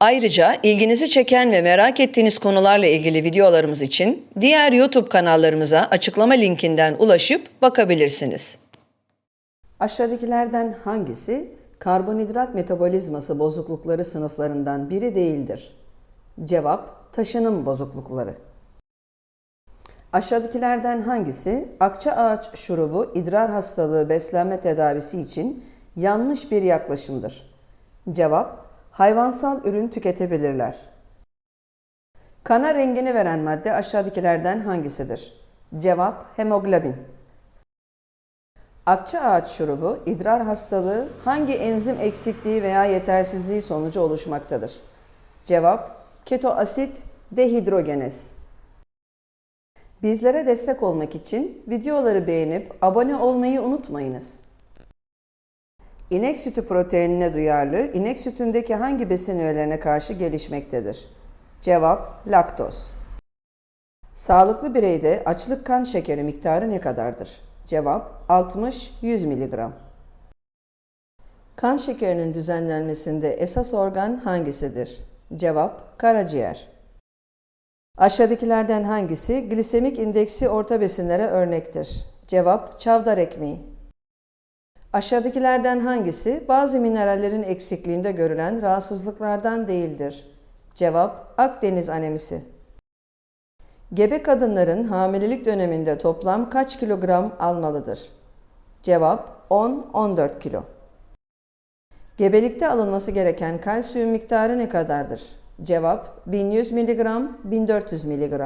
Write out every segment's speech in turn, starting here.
Ayrıca ilginizi çeken ve merak ettiğiniz konularla ilgili videolarımız için diğer YouTube kanallarımıza açıklama linkinden ulaşıp bakabilirsiniz. Aşağıdakilerden hangisi karbonhidrat metabolizması bozuklukları sınıflarından biri değildir? Cevap taşınım bozuklukları. Aşağıdakilerden hangisi akça ağaç şurubu idrar hastalığı beslenme tedavisi için yanlış bir yaklaşımdır? Cevap hayvansal ürün tüketebilirler. Kana rengini veren madde aşağıdakilerden hangisidir? Cevap hemoglobin. Akça ağaç şurubu idrar hastalığı hangi enzim eksikliği veya yetersizliği sonucu oluşmaktadır? Cevap ketoasit dehidrogenez. Bizlere destek olmak için videoları beğenip abone olmayı unutmayınız. İnek sütü proteinine duyarlı inek sütündeki hangi besin öğelerine karşı gelişmektedir? Cevap laktoz. Sağlıklı bireyde açlık kan şekeri miktarı ne kadardır? Cevap 60-100 mg. Kan şekerinin düzenlenmesinde esas organ hangisidir? Cevap karaciğer. Aşağıdakilerden hangisi glisemik indeksi orta besinlere örnektir? Cevap çavdar ekmeği. Aşağıdakilerden hangisi bazı minerallerin eksikliğinde görülen rahatsızlıklardan değildir? Cevap Akdeniz anemisi. Gebe kadınların hamilelik döneminde toplam kaç kilogram almalıdır? Cevap 10-14 kilo. Gebelikte alınması gereken kalsiyum miktarı ne kadardır? Cevap 1100 mg, 1400 mg.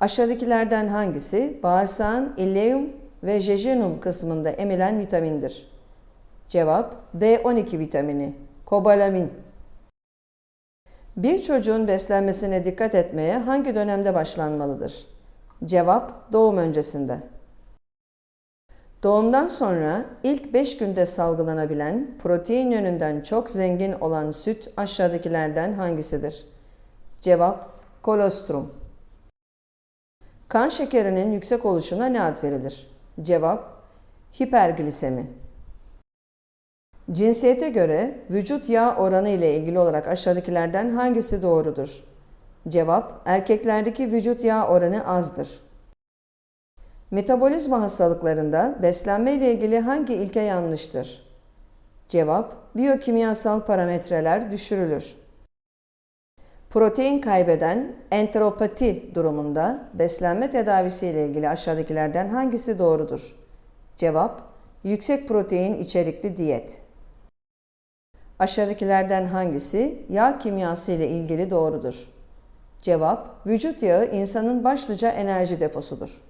Aşağıdakilerden hangisi bağırsağın ileum ve jejunum kısmında emilen vitamindir? Cevap B12 vitamini, kobalamin. Bir çocuğun beslenmesine dikkat etmeye hangi dönemde başlanmalıdır? Cevap doğum öncesinde. Doğumdan sonra ilk 5 günde salgılanabilen protein yönünden çok zengin olan süt aşağıdakilerden hangisidir? Cevap kolostrum. Kan şekerinin yüksek oluşuna ne ad verilir? Cevap hiperglisemi. Cinsiyete göre vücut yağ oranı ile ilgili olarak aşağıdakilerden hangisi doğrudur? Cevap erkeklerdeki vücut yağ oranı azdır. Metabolizma hastalıklarında beslenme ile ilgili hangi ilke yanlıştır? Cevap biyokimyasal parametreler düşürülür. Protein kaybeden enteropati durumunda beslenme tedavisi ile ilgili aşağıdakilerden hangisi doğrudur? Cevap yüksek protein içerikli diyet. Aşağıdakilerden hangisi yağ kimyası ile ilgili doğrudur? Cevap vücut yağı insanın başlıca enerji deposudur.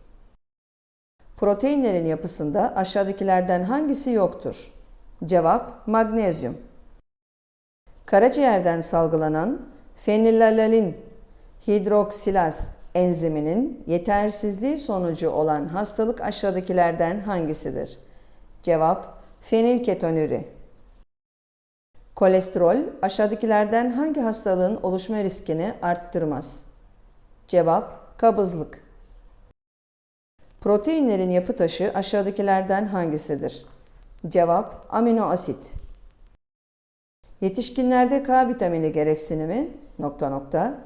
Proteinlerin yapısında aşağıdakilerden hangisi yoktur? Cevap magnezyum. Karaciğerden salgılanan fenilalalin hidroksilaz enziminin yetersizliği sonucu olan hastalık aşağıdakilerden hangisidir? Cevap fenilketonuri. Kolesterol aşağıdakilerden hangi hastalığın oluşma riskini arttırmaz? Cevap kabızlık. Proteinlerin yapı taşı aşağıdakilerden hangisidir? Cevap amino asit. Yetişkinlerde K vitamini gereksinimi nokta nokta,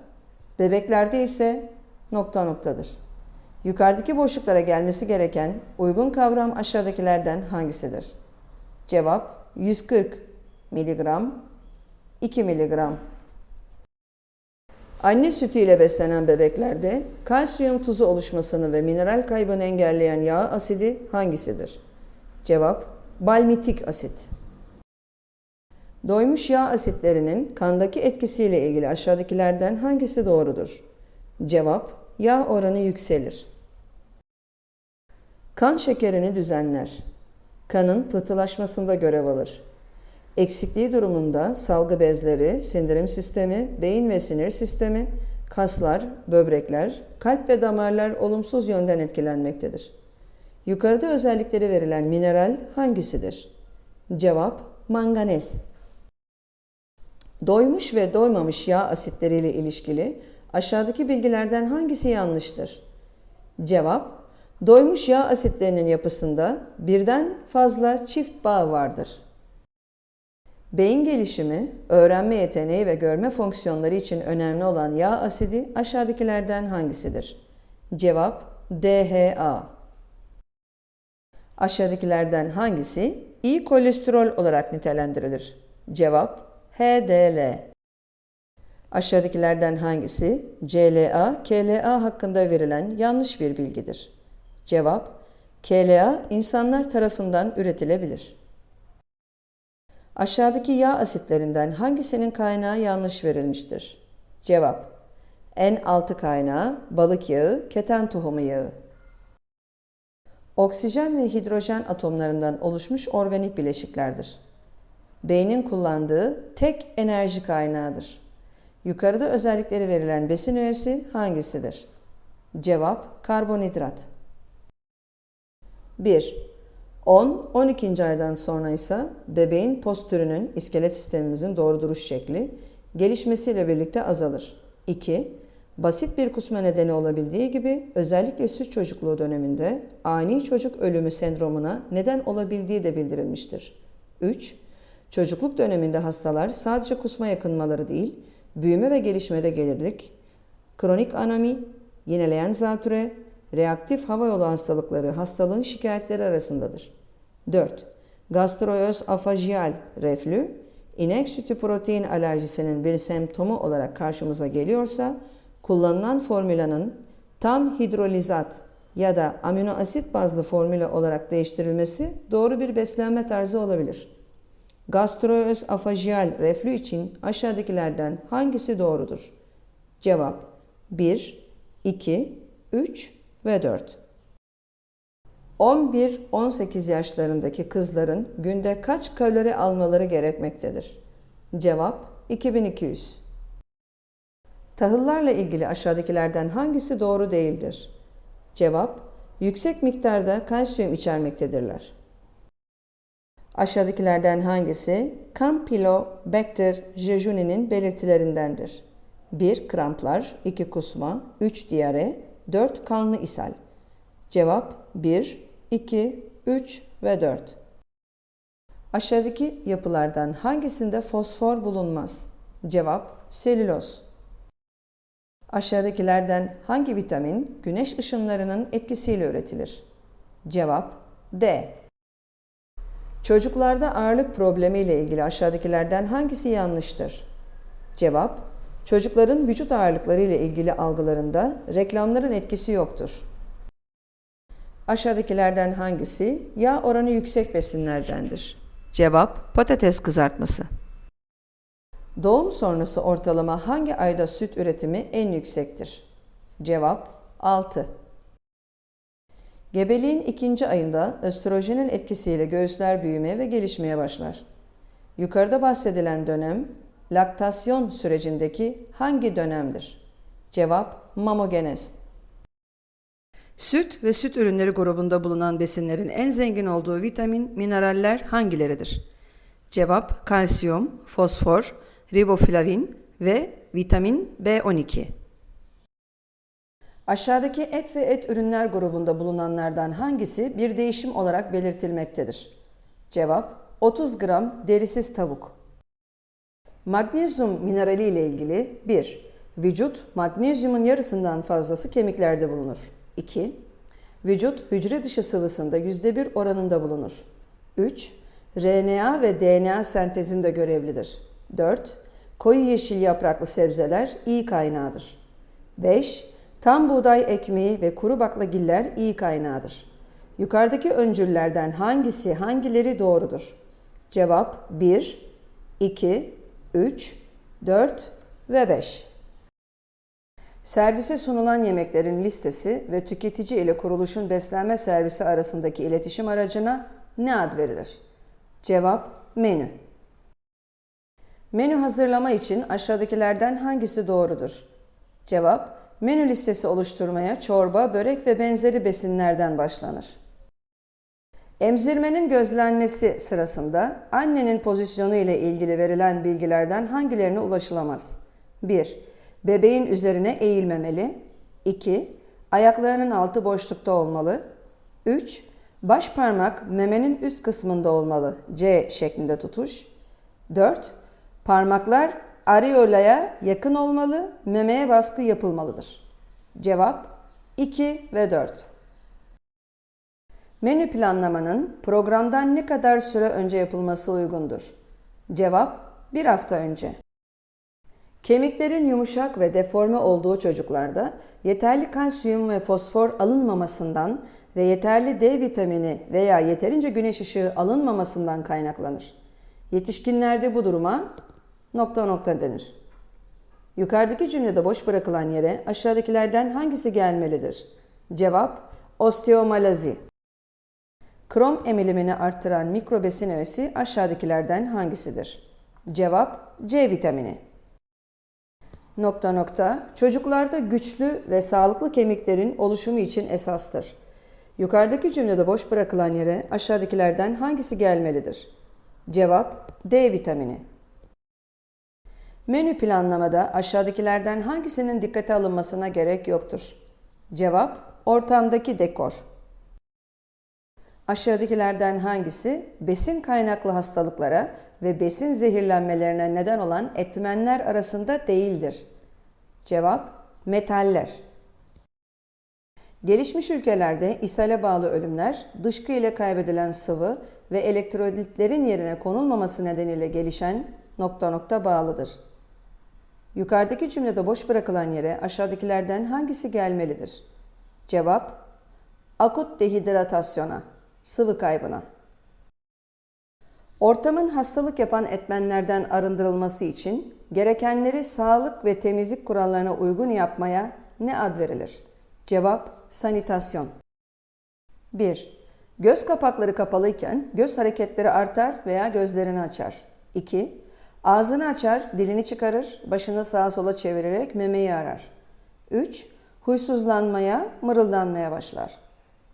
bebeklerde ise nokta noktadır. Yukarıdaki boşluklara gelmesi gereken uygun kavram aşağıdakilerden hangisidir? Cevap 140 miligram, 2 miligram. Anne sütü ile beslenen bebeklerde kalsiyum tuzu oluşmasını ve mineral kaybını engelleyen yağ asidi hangisidir? Cevap balmitik asit. Doymuş yağ asitlerinin kandaki etkisiyle ilgili aşağıdakilerden hangisi doğrudur? Cevap yağ oranı yükselir. Kan şekerini düzenler. Kanın pıhtılaşmasında görev alır. Eksikliği durumunda salgı bezleri, sindirim sistemi, beyin ve sinir sistemi, Kaslar, böbrekler, kalp ve damarlar olumsuz yönden etkilenmektedir. Yukarıda özellikleri verilen mineral hangisidir? Cevap manganez. Doymuş ve doymamış yağ asitleriyle ilişkili aşağıdaki bilgilerden hangisi yanlıştır? Cevap Doymuş yağ asitlerinin yapısında birden fazla çift bağ vardır. Beyin gelişimi, öğrenme yeteneği ve görme fonksiyonları için önemli olan yağ asidi aşağıdakilerden hangisidir? Cevap DHA. Aşağıdakilerden hangisi iyi kolesterol olarak nitelendirilir? Cevap HDL. Aşağıdakilerden hangisi CLA, KLA hakkında verilen yanlış bir bilgidir? Cevap KLA insanlar tarafından üretilebilir. Aşağıdaki yağ asitlerinden hangisinin kaynağı yanlış verilmiştir? Cevap N6 kaynağı balık yağı, keten tohumu yağı. Oksijen ve hidrojen atomlarından oluşmuş organik bileşiklerdir. Beynin kullandığı tek enerji kaynağıdır. Yukarıda özellikleri verilen besin öğesi hangisidir? Cevap karbonhidrat. 1. 10-12. aydan sonra ise bebeğin postürünün, iskelet sistemimizin doğru duruş şekli gelişmesiyle birlikte azalır. 2. Basit bir kusma nedeni olabildiği gibi özellikle süt çocukluğu döneminde ani çocuk ölümü sendromuna neden olabildiği de bildirilmiştir. 3. Çocukluk döneminde hastalar sadece kusma yakınmaları değil, büyüme ve gelişmede gelirlik, kronik anomi, yineleyen zatüre, reaktif hava yolu hastalıkları hastalığın şikayetleri arasındadır. 4. Gastroözofajiyal reflü, inek sütü protein alerjisinin bir semptomu olarak karşımıza geliyorsa, kullanılan formülanın tam hidrolizat ya da amino asit bazlı formüle olarak değiştirilmesi doğru bir beslenme tarzı olabilir. Gastroözofajiyal reflü için aşağıdakilerden hangisi doğrudur? Cevap 1, 2, 3 ve 4. 11-18 yaşlarındaki kızların günde kaç kalori almaları gerekmektedir? Cevap 2200. Tahıllarla ilgili aşağıdakilerden hangisi doğru değildir? Cevap yüksek miktarda kalsiyum içermektedirler. Aşağıdakilerden hangisi Campylobacter jejuni'nin belirtilerindendir? 1. Kramplar 2. Kusma 3. Diyare 4. Kanlı ishal Cevap 1, 2, 3 ve 4. Aşağıdaki yapılardan hangisinde fosfor bulunmaz? Cevap selüloz. Aşağıdakilerden hangi vitamin güneş ışınlarının etkisiyle üretilir? Cevap D. Çocuklarda ağırlık problemi ile ilgili aşağıdakilerden hangisi yanlıştır? Cevap Çocukların vücut ağırlıkları ile ilgili algılarında reklamların etkisi yoktur. Aşağıdakilerden hangisi yağ oranı yüksek besinlerdendir? Cevap patates kızartması. Doğum sonrası ortalama hangi ayda süt üretimi en yüksektir? Cevap 6. Gebeliğin ikinci ayında östrojenin etkisiyle göğüsler büyümeye ve gelişmeye başlar. Yukarıda bahsedilen dönem laktasyon sürecindeki hangi dönemdir? Cevap mamogenez. Süt ve süt ürünleri grubunda bulunan besinlerin en zengin olduğu vitamin, mineraller hangileridir? Cevap kalsiyum, fosfor, riboflavin ve vitamin B12. Aşağıdaki et ve et ürünler grubunda bulunanlardan hangisi bir değişim olarak belirtilmektedir? Cevap 30 gram derisiz tavuk. Magnezyum minerali ile ilgili 1. Vücut magnezyumun yarısından fazlası kemiklerde bulunur. 2. Vücut hücre dışı sıvısında %1 oranında bulunur. 3. RNA ve DNA sentezinde görevlidir. 4. Koyu yeşil yapraklı sebzeler iyi kaynağıdır. 5. Tam buğday ekmeği ve kuru baklagiller iyi kaynağıdır. Yukarıdaki öncüllerden hangisi hangileri doğrudur? Cevap 1, 2, 3, 4 ve 5. Servise sunulan yemeklerin listesi ve tüketici ile kuruluşun beslenme servisi arasındaki iletişim aracına ne ad verilir? Cevap menü. Menü hazırlama için aşağıdakilerden hangisi doğrudur? Cevap, menü listesi oluşturmaya çorba, börek ve benzeri besinlerden başlanır. Emzirmenin gözlenmesi sırasında annenin pozisyonu ile ilgili verilen bilgilerden hangilerine ulaşılamaz? 1. Bebeğin üzerine eğilmemeli. 2. Ayaklarının altı boşlukta olmalı. 3. Baş parmak memenin üst kısmında olmalı. C şeklinde tutuş. 4. Parmaklar areolaya yakın olmalı, memeye baskı yapılmalıdır. Cevap 2 ve 4. Menü planlamanın programdan ne kadar süre önce yapılması uygundur? Cevap bir hafta önce. Kemiklerin yumuşak ve deforme olduğu çocuklarda yeterli kalsiyum ve fosfor alınmamasından ve yeterli D vitamini veya yeterince güneş ışığı alınmamasından kaynaklanır. Yetişkinlerde bu duruma nokta nokta denir. Yukarıdaki cümlede boş bırakılan yere aşağıdakilerden hangisi gelmelidir? Cevap osteomalazi. Krom emilimini arttıran mikrobesin öğesi aşağıdakilerden hangisidir? Cevap C vitamini. Nokta nokta çocuklarda güçlü ve sağlıklı kemiklerin oluşumu için esastır. Yukarıdaki cümlede boş bırakılan yere aşağıdakilerden hangisi gelmelidir? Cevap D vitamini. Menü planlamada aşağıdakilerden hangisinin dikkate alınmasına gerek yoktur? Cevap ortamdaki dekor. Aşağıdakilerden hangisi besin kaynaklı hastalıklara ve besin zehirlenmelerine neden olan etmenler arasında değildir? Cevap metaller. Gelişmiş ülkelerde ishale bağlı ölümler, dışkı ile kaybedilen sıvı ve elektrolitlerin yerine konulmaması nedeniyle gelişen nokta nokta bağlıdır. Yukarıdaki cümlede boş bırakılan yere aşağıdakilerden hangisi gelmelidir? Cevap akut dehidratasyona, sıvı kaybına. Ortamın hastalık yapan etmenlerden arındırılması için gerekenleri sağlık ve temizlik kurallarına uygun yapmaya ne ad verilir? Cevap sanitasyon. 1. Göz kapakları kapalıyken göz hareketleri artar veya gözlerini açar. 2. Ağzını açar, dilini çıkarır, başını sağa sola çevirerek memeyi arar. 3. Huysuzlanmaya, mırıldanmaya başlar.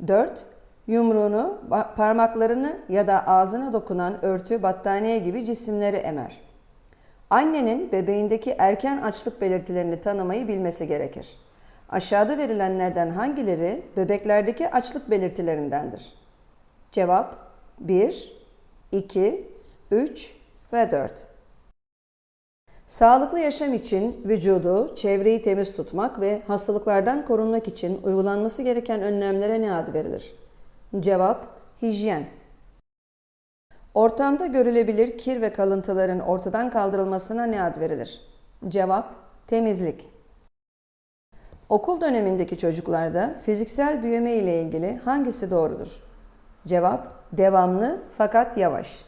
4. Yumruğunu, parmaklarını ya da ağzına dokunan örtü, battaniye gibi cisimleri emer. Annenin bebeğindeki erken açlık belirtilerini tanımayı bilmesi gerekir. Aşağıda verilenlerden hangileri bebeklerdeki açlık belirtilerindendir? Cevap 1, 2, 3 ve 4. Sağlıklı yaşam için vücudu, çevreyi temiz tutmak ve hastalıklardan korunmak için uygulanması gereken önlemlere ne ad verilir? Cevap hijyen. Ortamda görülebilir kir ve kalıntıların ortadan kaldırılmasına ne ad verilir? Cevap temizlik. Okul dönemindeki çocuklarda fiziksel büyüme ile ilgili hangisi doğrudur? Cevap devamlı fakat yavaş.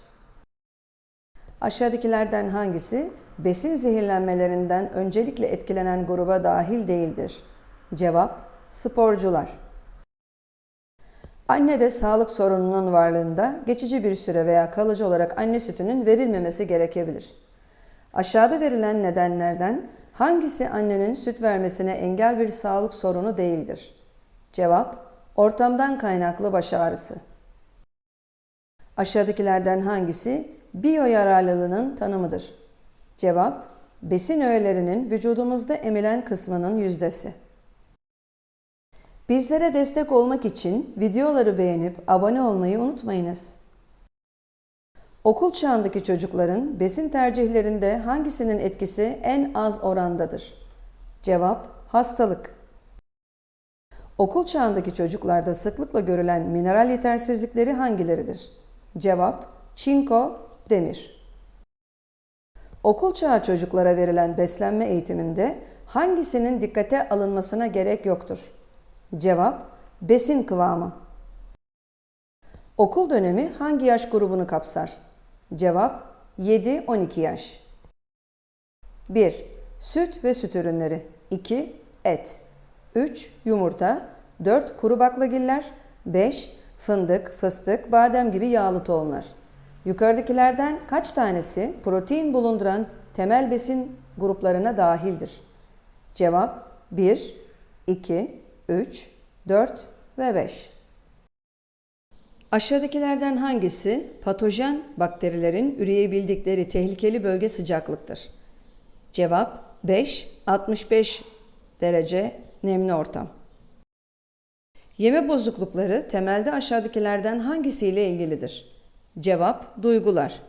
Aşağıdakilerden hangisi besin zehirlenmelerinden öncelikle etkilenen gruba dahil değildir? Cevap sporcular. Annede sağlık sorununun varlığında geçici bir süre veya kalıcı olarak anne sütünün verilmemesi gerekebilir. Aşağıda verilen nedenlerden hangisi annenin süt vermesine engel bir sağlık sorunu değildir? Cevap, ortamdan kaynaklı baş ağrısı. Aşağıdakilerden hangisi biyo yararlılığının tanımıdır? Cevap, besin öğelerinin vücudumuzda emilen kısmının yüzdesi. Bizlere destek olmak için videoları beğenip abone olmayı unutmayınız. Okul çağındaki çocukların besin tercihlerinde hangisinin etkisi en az orandadır? Cevap hastalık. Okul çağındaki çocuklarda sıklıkla görülen mineral yetersizlikleri hangileridir? Cevap çinko, demir. Okul çağı çocuklara verilen beslenme eğitiminde hangisinin dikkate alınmasına gerek yoktur? Cevap besin kıvamı. Okul dönemi hangi yaş grubunu kapsar? Cevap 7-12 yaş. 1. Süt ve süt ürünleri. 2. Et. 3. Yumurta. 4. Kuru baklagiller. 5. Fındık, fıstık, badem gibi yağlı tohumlar. Yukarıdakilerden kaç tanesi protein bulunduran temel besin gruplarına dahildir? Cevap 1, 2, 3, 4 ve 5. Aşağıdakilerden hangisi patojen bakterilerin üreyebildikleri tehlikeli bölge sıcaklıktır? Cevap 5, 65 derece nemli ortam. Yeme bozuklukları temelde aşağıdakilerden hangisiyle ilgilidir? Cevap duygular.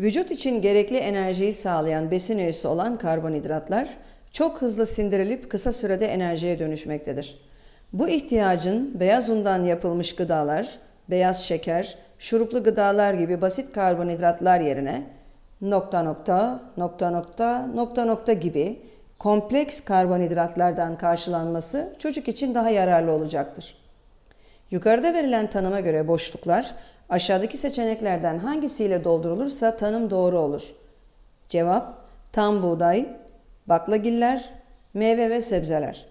Vücut için gerekli enerjiyi sağlayan besin öğesi olan karbonhidratlar çok hızlı sindirilip kısa sürede enerjiye dönüşmektedir. Bu ihtiyacın beyaz undan yapılmış gıdalar, beyaz şeker, şuruplu gıdalar gibi basit karbonhidratlar yerine nokta nokta nokta nokta nokta nokta gibi kompleks karbonhidratlardan karşılanması çocuk için daha yararlı olacaktır. Yukarıda verilen tanıma göre boşluklar aşağıdaki seçeneklerden hangisiyle doldurulursa tanım doğru olur. Cevap tam buğday, baklagiller, meyve ve sebzeler.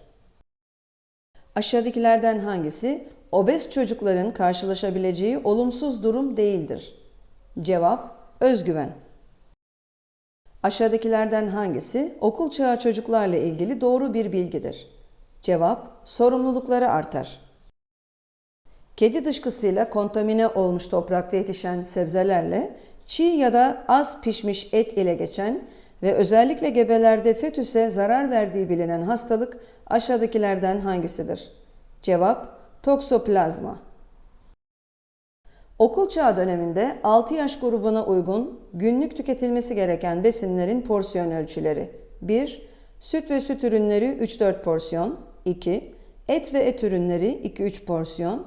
Aşağıdakilerden hangisi obez çocukların karşılaşabileceği olumsuz durum değildir? Cevap özgüven. Aşağıdakilerden hangisi okul çağı çocuklarla ilgili doğru bir bilgidir? Cevap sorumlulukları artar. Kedi dışkısıyla kontamine olmuş toprakta yetişen sebzelerle çiğ ya da az pişmiş et ile geçen ve özellikle gebelerde fetüse zarar verdiği bilinen hastalık aşağıdakilerden hangisidir? Cevap toksoplazma. Okul çağı döneminde 6 yaş grubuna uygun günlük tüketilmesi gereken besinlerin porsiyon ölçüleri 1. Süt ve süt ürünleri 3-4 porsiyon 2. Et ve et ürünleri 2-3 porsiyon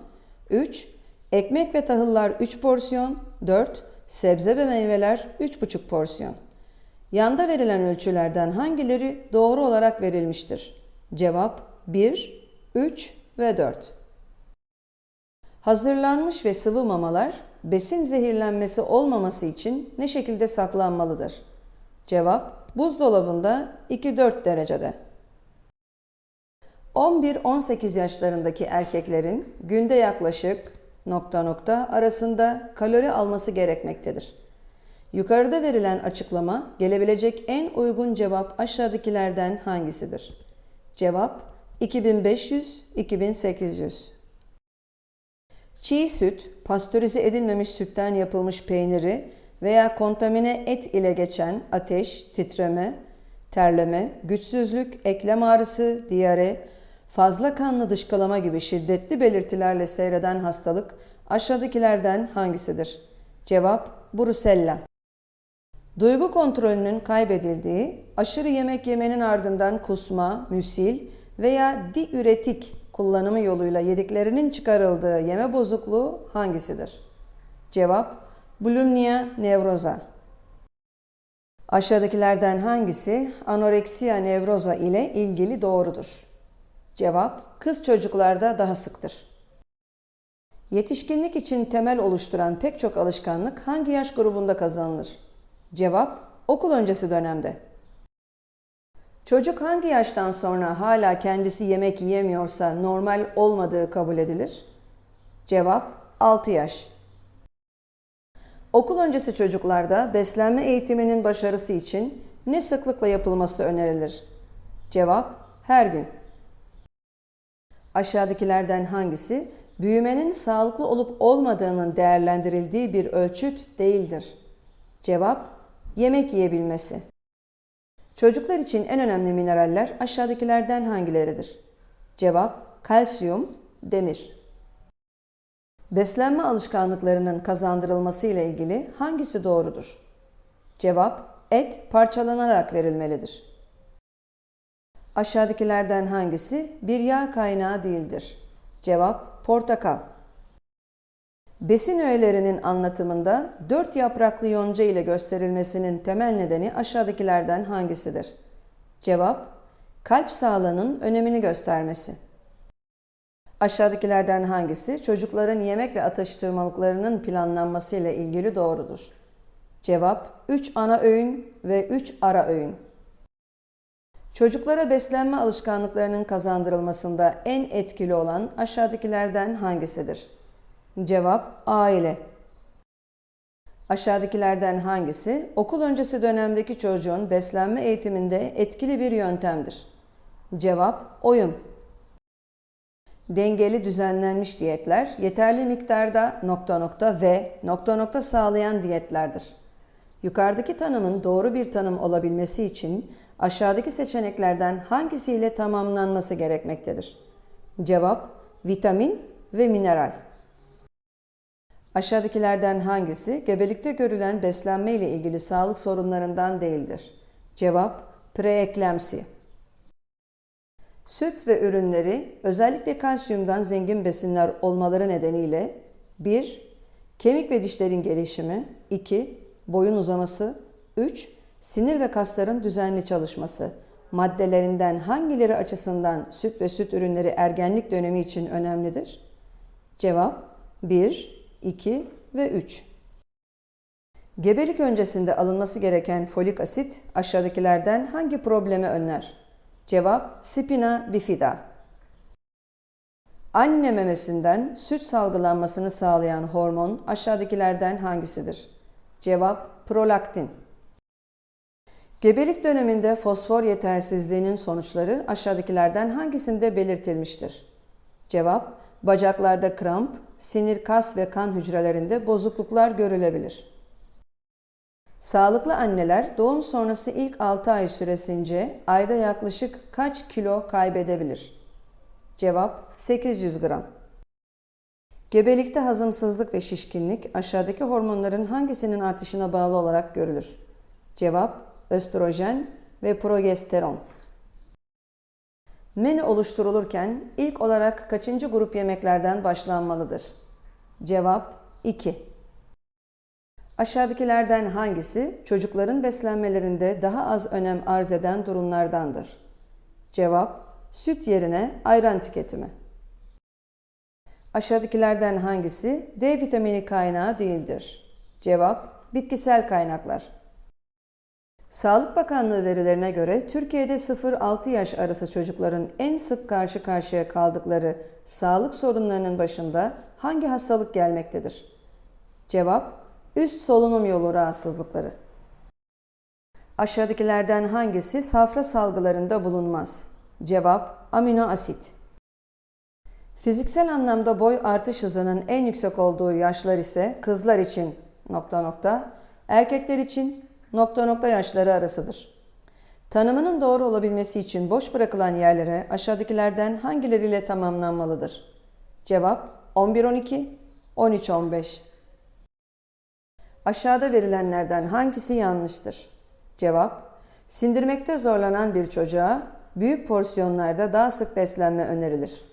3. Ekmek ve tahıllar 3 porsiyon 4. Sebze ve meyveler 3,5 porsiyon. Yanda verilen ölçülerden hangileri doğru olarak verilmiştir? Cevap 1, 3 ve 4. Hazırlanmış ve sıvı mamalar besin zehirlenmesi olmaması için ne şekilde saklanmalıdır? Cevap buzdolabında 2-4 derecede. 11-18 yaşlarındaki erkeklerin günde yaklaşık nokta nokta arasında kalori alması gerekmektedir. Yukarıda verilen açıklama gelebilecek en uygun cevap aşağıdakilerden hangisidir? Cevap 2500-2800. Çiğ süt, pastörize edilmemiş sütten yapılmış peyniri veya kontamine et ile geçen ateş, titreme, terleme, güçsüzlük, eklem ağrısı, diyare, fazla kanlı dışkılama gibi şiddetli belirtilerle seyreden hastalık aşağıdakilerden hangisidir? Cevap Brusella. Duygu kontrolünün kaybedildiği, aşırı yemek yemenin ardından kusma, müsil veya diüretik kullanımı yoluyla yediklerinin çıkarıldığı yeme bozukluğu hangisidir? Cevap bulimia nevroza. Aşağıdakilerden hangisi anoreksiya nevroza ile ilgili doğrudur? Cevap kız çocuklarda daha sıktır. Yetişkinlik için temel oluşturan pek çok alışkanlık hangi yaş grubunda kazanılır? Cevap okul öncesi dönemde. Çocuk hangi yaştan sonra hala kendisi yemek yiyemiyorsa normal olmadığı kabul edilir? Cevap 6 yaş. Okul öncesi çocuklarda beslenme eğitiminin başarısı için ne sıklıkla yapılması önerilir? Cevap her gün. Aşağıdakilerden hangisi büyümenin sağlıklı olup olmadığının değerlendirildiği bir ölçüt değildir? Cevap yemek yiyebilmesi. Çocuklar için en önemli mineraller aşağıdakilerden hangileridir? Cevap kalsiyum, demir. Beslenme alışkanlıklarının kazandırılması ile ilgili hangisi doğrudur? Cevap et parçalanarak verilmelidir. Aşağıdakilerden hangisi bir yağ kaynağı değildir? Cevap portakal. Besin öğelerinin anlatımında dört yapraklı yonca ile gösterilmesinin temel nedeni aşağıdakilerden hangisidir? Cevap, kalp sağlığının önemini göstermesi. Aşağıdakilerden hangisi çocukların yemek ve atıştırmalıklarının planlanması ile ilgili doğrudur? Cevap, 3 ana öğün ve 3 ara öğün. Çocuklara beslenme alışkanlıklarının kazandırılmasında en etkili olan aşağıdakilerden hangisidir? Cevap aile. Aşağıdakilerden hangisi okul öncesi dönemdeki çocuğun beslenme eğitiminde etkili bir yöntemdir? Cevap oyun. Dengeli düzenlenmiş diyetler yeterli miktarda nokta nokta ve nokta nokta sağlayan diyetlerdir. Yukarıdaki tanımın doğru bir tanım olabilmesi için aşağıdaki seçeneklerden hangisiyle tamamlanması gerekmektedir? Cevap vitamin ve mineral. Aşağıdakilerden hangisi gebelikte görülen beslenme ile ilgili sağlık sorunlarından değildir? Cevap preeklemsi. Süt ve ürünleri özellikle kalsiyumdan zengin besinler olmaları nedeniyle 1. Kemik ve dişlerin gelişimi 2. Boyun uzaması 3. Sinir ve kasların düzenli çalışması maddelerinden hangileri açısından süt ve süt ürünleri ergenlik dönemi için önemlidir? Cevap 1, 2 ve 3. Gebelik öncesinde alınması gereken folik asit aşağıdakilerden hangi problemi önler? Cevap spina bifida. Anne memesinden süt salgılanmasını sağlayan hormon aşağıdakilerden hangisidir? Cevap prolaktin. Gebelik döneminde fosfor yetersizliğinin sonuçları aşağıdakilerden hangisinde belirtilmiştir? Cevap bacaklarda kramp, sinir, kas ve kan hücrelerinde bozukluklar görülebilir. Sağlıklı anneler doğum sonrası ilk 6 ay süresince ayda yaklaşık kaç kilo kaybedebilir? Cevap 800 gram. Gebelikte hazımsızlık ve şişkinlik aşağıdaki hormonların hangisinin artışına bağlı olarak görülür? Cevap östrojen ve progesteron. Menü oluşturulurken ilk olarak kaçıncı grup yemeklerden başlanmalıdır? Cevap 2. Aşağıdakilerden hangisi çocukların beslenmelerinde daha az önem arz eden durumlardandır? Cevap süt yerine ayran tüketimi. Aşağıdakilerden hangisi D vitamini kaynağı değildir? Cevap bitkisel kaynaklar. Sağlık Bakanlığı verilerine göre Türkiye'de 0-6 yaş arası çocukların en sık karşı karşıya kaldıkları sağlık sorunlarının başında hangi hastalık gelmektedir? Cevap üst solunum yolu rahatsızlıkları. Aşağıdakilerden hangisi safra salgılarında bulunmaz? Cevap amino asit. Fiziksel anlamda boy artış hızının en yüksek olduğu yaşlar ise kızlar için nokta nokta, erkekler için nokta nokta yaşları arasıdır. Tanımının doğru olabilmesi için boş bırakılan yerlere aşağıdakilerden hangileriyle tamamlanmalıdır? Cevap 11-12, 13-15. Aşağıda verilenlerden hangisi yanlıştır? Cevap Sindirmekte zorlanan bir çocuğa büyük porsiyonlarda daha sık beslenme önerilir.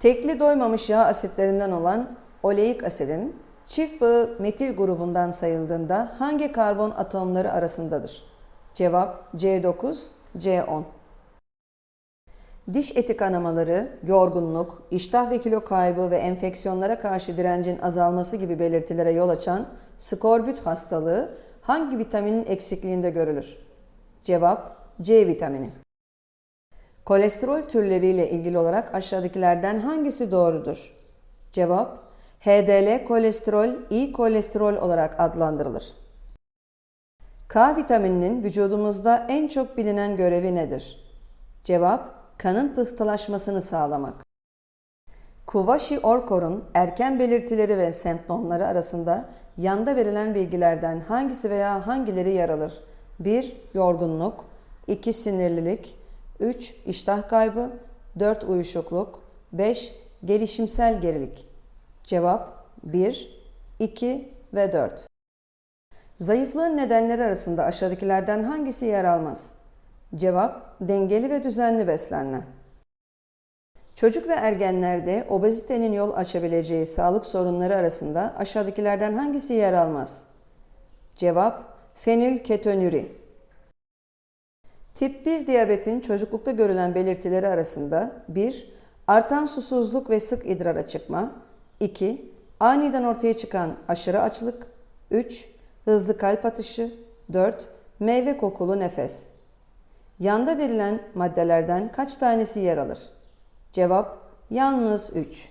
Tekli doymamış yağ asitlerinden olan oleik asidin çift bağı metil grubundan sayıldığında hangi karbon atomları arasındadır? Cevap C9, C10. Diş eti kanamaları, yorgunluk, iştah ve kilo kaybı ve enfeksiyonlara karşı direncin azalması gibi belirtilere yol açan skorbut hastalığı hangi vitaminin eksikliğinde görülür? Cevap C vitamini. Kolesterol türleriyle ilgili olarak aşağıdakilerden hangisi doğrudur? Cevap HDL kolesterol iyi kolesterol olarak adlandırılır. K vitamininin vücudumuzda en çok bilinen görevi nedir? Cevap kanın pıhtılaşmasını sağlamak. Kuvashi-Orkor'un erken belirtileri ve semptomları arasında yanda verilen bilgilerden hangisi veya hangileri yer alır? 1. Yorgunluk 2. Sinirlilik 3. iştah kaybı 4. Uyuşukluk 5. Gelişimsel gerilik Cevap 1, 2 ve 4. Zayıflığın nedenleri arasında aşağıdakilerden hangisi yer almaz? Cevap dengeli ve düzenli beslenme. Çocuk ve ergenlerde obezitenin yol açabileceği sağlık sorunları arasında aşağıdakilerden hangisi yer almaz? Cevap fenilketonuri. Tip 1 diyabetin çocuklukta görülen belirtileri arasında 1. Artan susuzluk ve sık idrara çıkma 2. Aniden ortaya çıkan aşırı açlık 3. Hızlı kalp atışı 4. Meyve kokulu nefes Yanda verilen maddelerden kaç tanesi yer alır? Cevap yalnız 3.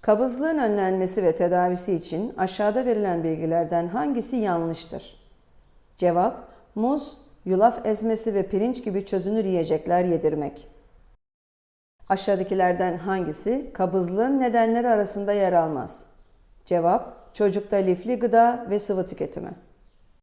Kabızlığın önlenmesi ve tedavisi için aşağıda verilen bilgilerden hangisi yanlıştır? Cevap muz Yulaf ezmesi ve pirinç gibi çözünür yiyecekler yedirmek. Aşağıdakilerden hangisi kabızlığın nedenleri arasında yer almaz? Cevap: Çocukta lifli gıda ve sıvı tüketimi.